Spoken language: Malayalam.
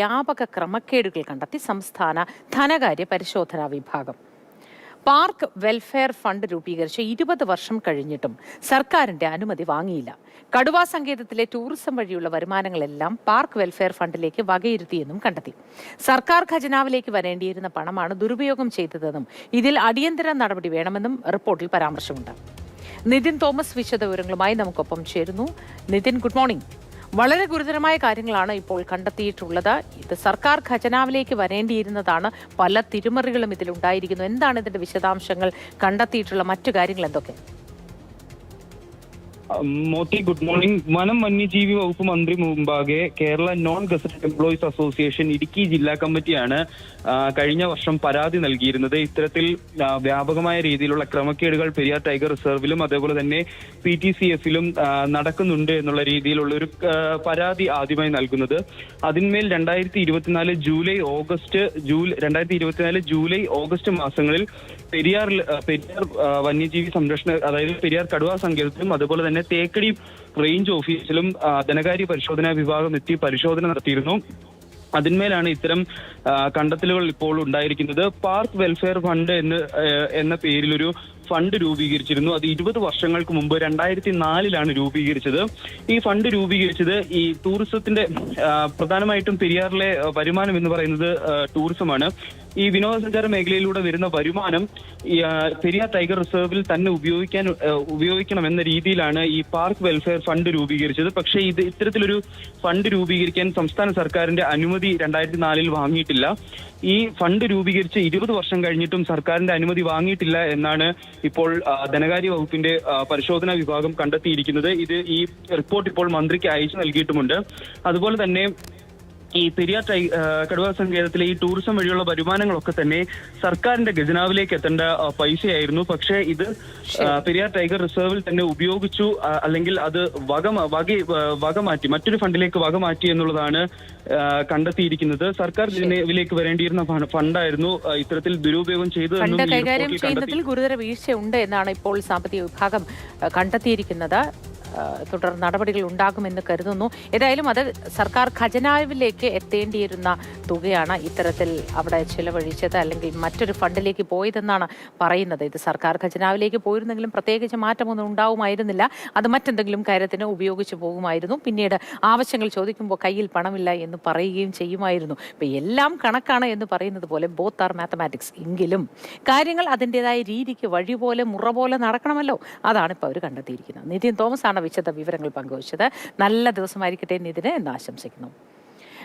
വ്യാപക ക്രമക്കേടുകൾ കണ്ടെത്തി സംസ്ഥാന ധനകാര്യ പരിശോധനാ വിഭാഗം. പാർക്ക് വെൽഫെയർ ഫണ്ട് രൂപീകരിച്ച് ഇരുപത് വർഷം കഴിഞ്ഞിട്ടും സർക്കാരിന്റെ അനുമതി വാങ്ങിയില്ല. കടുവാ സങ്കേതത്തിലെ ടൂറിസം വഴിയുള്ള വരുമാനങ്ങളെല്ലാം പാർക്ക് വെൽഫെയർ ഫണ്ടിലേക്ക് വകയിരുത്തിയെന്നും കണ്ടെത്തി. സർക്കാർ ഖജനാവിലേക്ക് വരേണ്ടിയിരുന്ന പണമാണ് ദുരുപയോഗം ചെയ്തതെന്നും ഇതിൽ അടിയന്തര നടപടി വേണമെന്നും റിപ്പോർട്ടിൽ പരാമർശമുണ്ട്. നിതിൻ തോമസ് വിശദവിവരങ്ങളുമായി നമുക്കൊപ്പം ചേരുന്നു. Nithin good morning. വളരെ ഗുരുതരമായ കാര്യങ്ങളാണ് ഇപ്പോൾ കണ്ടെത്തിയിട്ടുള്ളത്. ഇത് സർക്കാർ ഖജനാവിലേക്ക് വരേണ്ടിയിരുന്നതാണ്. പല തിരുമറികളും ഇതിലുണ്ടായിരിക്കുന്നു. എന്താണ് ഇതിന്റെ വിശദാംശങ്ങൾ? കണ്ടെത്തിയിട്ടുള്ള മറ്റു കാര്യങ്ങൾ എന്തൊക്കെ? Mothi good morning. വനം വന്യജീവി വകുപ്പ് മന്ത്രി മുമ്പാകെ Kerala non gazetted employees association Idukki ജില്ലാ കമ്മിറ്റിയാണ് കഴിഞ്ഞ വർഷം പരാതി നൽകിയിരുന്നത്. ഇത്തരത്തിൽ വ്യാപകമായ രീതിയിലുള്ള ക്രമക്കേടുകൾ പെരിയാർ ടൈഗർ റിസർവിലും അതേപോലെ തന്നെ പി ടി സി എഫിലും നടക്കുന്നുണ്ട് എന്നുള്ള രീതിയിലുള്ള ഒരു പരാതി ആദ്യമായി നൽകുന്നത്. അതിന്മേൽ രണ്ടായിരത്തി ഇരുപത്തിനാല് ജൂലൈ ഓഗസ്റ്റ് ജൂലൈ രണ്ടായിരത്തി ഇരുപത്തിനാല് ജൂലൈ ഓഗസ്റ്റ് മാസങ്ങളിൽ പെരിയാർ പെരിയാർ വന്യജീവി സംരക്ഷണ അതായത് പെരിയാർ കടുവാ സങ്കേതത്തിലും അതുപോലെ തന്നെ തേക്കടി റേഞ്ച് ഓഫീസിലും ധനകാര്യ പരിശോധനാ വിഭാഗം എത്തി പരിശോധന നടത്തിയിരുന്നു. അതിന്മേലാണ് ഇത്തരം കണ്ടെത്തലുകൾ ഇപ്പോൾ ഉണ്ടായിരിക്കുന്നത്. പാർക്ക് വെൽഫെയർ ഫണ്ട് എന്ന് എന്ന പേരിലൊരു ഫണ്ട് രൂപീകരിച്ചിരുന്നു. അത് ഇരുപത് വർഷങ്ങൾക്ക് മുമ്പ് രണ്ടായിരത്തി നാലിലാണ് രൂപീകരിച്ചത്. ഈ ഫണ്ട് രൂപീകരിച്ചത് ഈ ടൂറിസത്തിന്റെ പ്രധാനമായിട്ടും പെരിയാറിലെ വരുമാനം എന്ന് പറയുന്നത് ടൂറിസമാണ്. ഈ വിനോദസഞ്ചാര മേഖലയിലൂടെ വരുന്ന വരുമാനം പെരിയാർ ടൈഗർ റിസർവിൽ തന്നെ ഉപയോഗിക്കാൻ ഉപയോഗിക്കണം എന്ന രീതിയിലാണ് ഈ പാർക്ക് വെൽഫെയർ ഫണ്ട് രൂപീകരിച്ചത്. പക്ഷേ ഇത് ഇത്തരത്തിലൊരു ഫണ്ട് രൂപീകരിക്കാൻ സംസ്ഥാന സർക്കാരിന്റെ അനുമതി രണ്ടായിരത്തി നാലിൽ വാങ്ങിയിട്ടില്ല. ഈ ഫണ്ട് രൂപീകരിച്ച് ഇരുപത് വർഷം കഴിഞ്ഞിട്ടും സർക്കാരിന്റെ അനുമതി വാങ്ങിയിട്ടില്ല എന്നാണ് ഇപ്പോൾ ധനകാര്യ വകുപ്പിന്റെ പരിശോധനാ വിഭാഗം കണ്ടെത്തിയിരിക്കുന്നത് ഇത് ഈ റിപ്പോർട്ട് ഇപ്പോൾ മന്ത്രിക്ക് അയച്ചു നൽകിയിട്ടുമുണ്ട്. അതുപോലെ തന്നെ ഈ പെരിയാർ ടൈ ആ, കടുവ സങ്കേതത്തിലെ ഈ ടൂറിസം വഴിയുള്ള വരുമാനങ്ങളൊക്കെ തന്നെ സർക്കാരിന്റെ ഖജനാവിലേക്ക് എത്തേണ്ട പൈസയായിരുന്നു. പക്ഷേ ഇത് പെരിയാർ ടൈഗർ റിസർവിൽ തന്നെ ഉപയോഗിച്ചു അല്ലെങ്കിൽ അത് വക വക വക മാറ്റി മറ്റൊരു ഫണ്ടിലേക്ക് വക മാറ്റി എന്നുള്ളതാണ് കണ്ടെത്തിയിരിക്കുന്നത്. സർക്കാർ ഖജനാവിലേക്ക് വരേണ്ടിയിരുന്ന ഫണ്ടായിരുന്നു ഇത്തരത്തിൽ ദുരുപയോഗം ചെയ്തു കൈകാര്യം ചെയ്യുന്നതിൽ ഗുരുതര വീഴ്ചയുണ്ട് എന്നാണ് ഇപ്പോൾ സാമ്പത്തിക വിഭാഗം കണ്ടെത്തിയിരിക്കുന്നത്. തുടർ നടപടികൾ ഉണ്ടാകുമെന്ന് കരുതുന്നു. ഏതായാലും അത് സർക്കാർ ഖജനാവിലേക്ക് എത്തേണ്ടിയിരുന്ന തുകയാണ് ഇത്തരത്തിൽ അവിടെ ചിലവഴിച്ചത് അല്ലെങ്കിൽ മറ്റൊരു ഫണ്ടിലേക്ക് പോയതെന്നാണ് പറയുന്നത്. ഇത് സർക്കാർ ഖജനാവിലേക്ക് പോയിരുന്നെങ്കിലും പ്രത്യേകിച്ച് മാറ്റമൊന്നും ഉണ്ടാവുമായിരുന്നില്ല. അത് മറ്റെന്തെങ്കിലും കാര്യത്തിന് ഉപയോഗിച്ചു പോകുമായിരുന്നു. പിന്നീട് ആവശ്യങ്ങൾ ചോദിക്കുമ്പോൾ കയ്യിൽ പണമില്ല എന്ന് പറയുകയും ചെയ്യുമായിരുന്നു. ഇപ്പം എല്ലാം കണക്കാണ് എന്ന് പറയുന്നത് പോലെ ബോത്ത് ആർ മാത്തമാറ്റിക്സ് എങ്കിലും കാര്യങ്ങൾ അതിന്റെതായ രീതിക്ക് വഴി പോലെ മുറ പോലെ നടക്കണമല്ലോ. അതാണ് ഇപ്പോൾ അവർ കണ്ടെത്തിയിരിക്കുന്നത്. നിതിൻ തോമസ് ആണ് വിശദ വിവരങ്ങൾ പങ്കുവച്ചത്. നല്ല ദിവസമായിരിക്കട്ടെ നിതിന് എന്ന് ആശംസിക്കുന്നു.